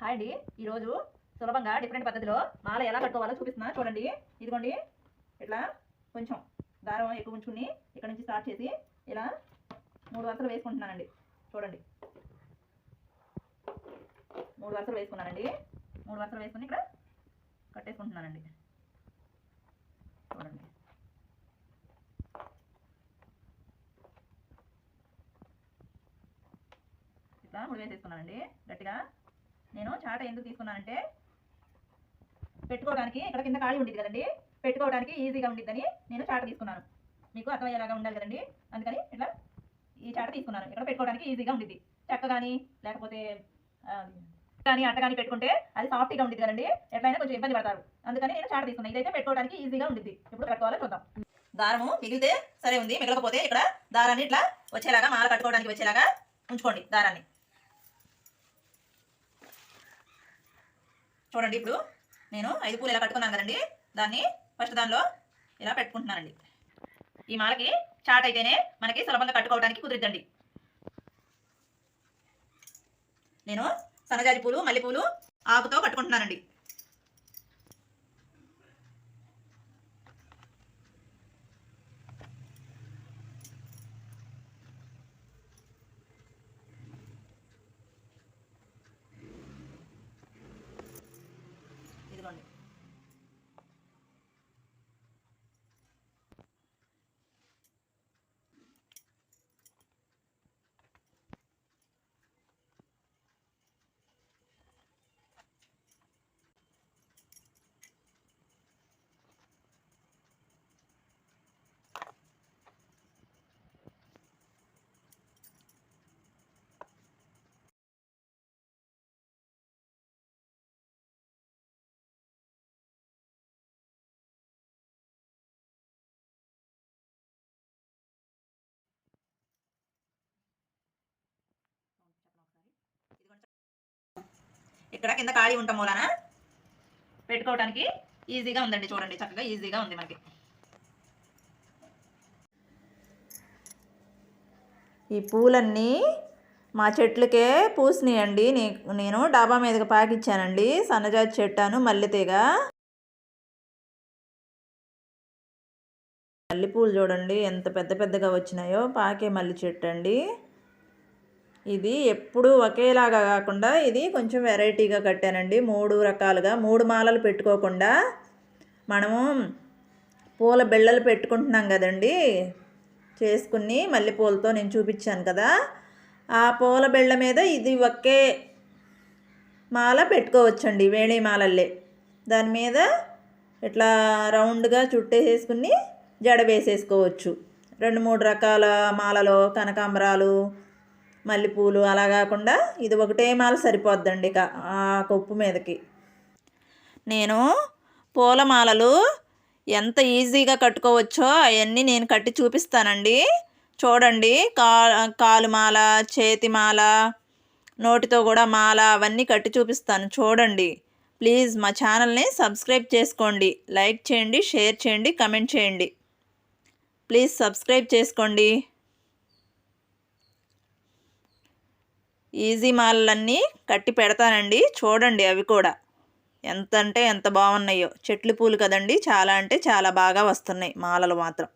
Hi అండి ఈరోజు సులభంగా డిఫరెంట్ పద్ధతిలో మాల ఎలా కట్టుకోవాలో చూపిస్తున్నా. చూడండి. ఇదిగోండి. ఇట్లా కొంచెం దారం ఎక్కువ ఉంచుకుని ఇక్కడ నుంచి స్టార్ట్ చేసి ఇలా మూడు వరుసలు వేసుకుంటున్నానండి. చూడండి. మూడు వరుసలు వేసుకున్నానండి. మూడు వరుసలు వేసుకుని ఇక్కడ కట్టేసుకుంటున్నానండి. చూడండి. ఇట్లా ముడి వేసేసుకున్నానండి. గట్టిగా నేను చాట ఎందుకు తీసుకున్నానంటే పెట్టుకోవడానికి ఇక్కడ కింద ఖాళీ ఉండేది కదండి? పెట్టుకోవడానికి ఈజీగా ఉండిద్దని నేను చాట తీసుకున్నాను. మీకు అర్థమయ్యేలాగా ఉండాలి కదండి? అందుకని ఇట్లా ఈ చాట తీసుకున్నాను. ఇక్కడ పెట్టుకోవడానికి ఈజీగా ఉండిద్ది. చెక్క కానీ లేకపోతే కానీ అట్ట కానీ పెట్టుకుంటే అది సాఫ్ట్గా ఉండిద్ది కదండి? ఎట్లయినా కొంచెం ఇబ్బంది పడతారు. అందుకని నేను చాట తీసుకున్నాను ఇదైతే పెట్టుకోవడానికి ఈజీగా ఉండిద్ది. ఎప్పుడు కట్టుకోవాలో చూద్దాం. దారము మిగిలితే సరే ఉంది. మిగలకపోతే ఇక్కడ దారాన్ని ఇట్లా వచ్చేలాగా మాల కట్టుకోవడానికి వచ్చేలాగా ఉంచుకోండి దారాన్ని. చూడండి ఇప్పుడు నేను ఐదు పూలు ఇలా కట్టుకున్నాను కదండి? దాన్ని ఫస్ట్ దానిలో ఇలా పెట్టుకుంటున్నానండి. ఈ మాలకి చాట్ అయితేనే మనకి సులభంగా కట్టుకోవడానికి కుదిరిద్దండి. నేను సన్నజాజి పూలు మల్లెపూలు ఆకుతో కట్టుకుంటున్నానండి ఇదిగోండి ఇక్కడ కింద ఖాళీ ఉంటాం మూలన? పెట్టుకోవడానికి ఈజీగా ఉందండి చూడండి చక్కగా ఈజీగా ఉంది మనకి. ఈ పూలన్నీ మా చెట్లకే పూసినాయండి. నేను డాబా మీదకి పాకిచ్చానండి. సన్నజాతి చెట్టాను మల్లెతీగ. మల్లెపూలు చూడండి ఎంత పెద్ద పెద్దగా వచ్చినాయో పాకే మల్లి చెట్టు అండి ఇది ఎప్పుడు ఒకేలాగా కాకుండా ఇది కొంచెం వెరైటీగా కట్టానండి. మూడు రకాలుగా మూడు మాలలు పెట్టుకోకుండా మనము పూల బిళ్ళలు పెట్టుకుంటున్నాం కదండి. చేసుకుని మల్లెపూలతో నేను చూపించాను కదా. ఆ పూల బిళ్ళ మీద ఇది ఒకే మాల పెట్టుకోవచ్చండి వేణి మాలల్లే. దాని మీద ఇట్లా రౌండ్గా చుట్టేసేసుకుని జడ వేసేసుకోవచ్చు. రెండు మూడు రకాల మాలలో కనకాంబరాలు మల్లెపూలు అలా కాకుండా ఇది ఒకటే మాల సరిపోద్దండి ఇక ఆ కొప్పు మీదకి. నేను పూలమాలలు ఎంత ఈజీగా కట్టుకోవచ్చో అవన్నీ నేను కట్టి చూపిస్తానండి. చూడండి కా కాలు మాల చేతి మాల నోటితో కూడా మాల అవన్నీ కట్టి చూపిస్తాను. చూడండి ప్లీజ్ మా ఛానల్ని సబ్స్క్రైబ్ చేసుకోండి. లైక్ చేయండి షేర్ చేయండి కమెంట్ చేయండి. ప్లీజ్ సబ్స్క్రైబ్ చేసుకోండి. ఈజీ మాలలన్నీ కట్టి పెడతానండి. చూడండి అవి కూడా. ఎంత అంటే ఎంత బాగున్నాయో. చెట్లు పూలు కదండి. చాలా అంటే చాలా బాగా వస్తున్నాయి మాలలు మాత్రం.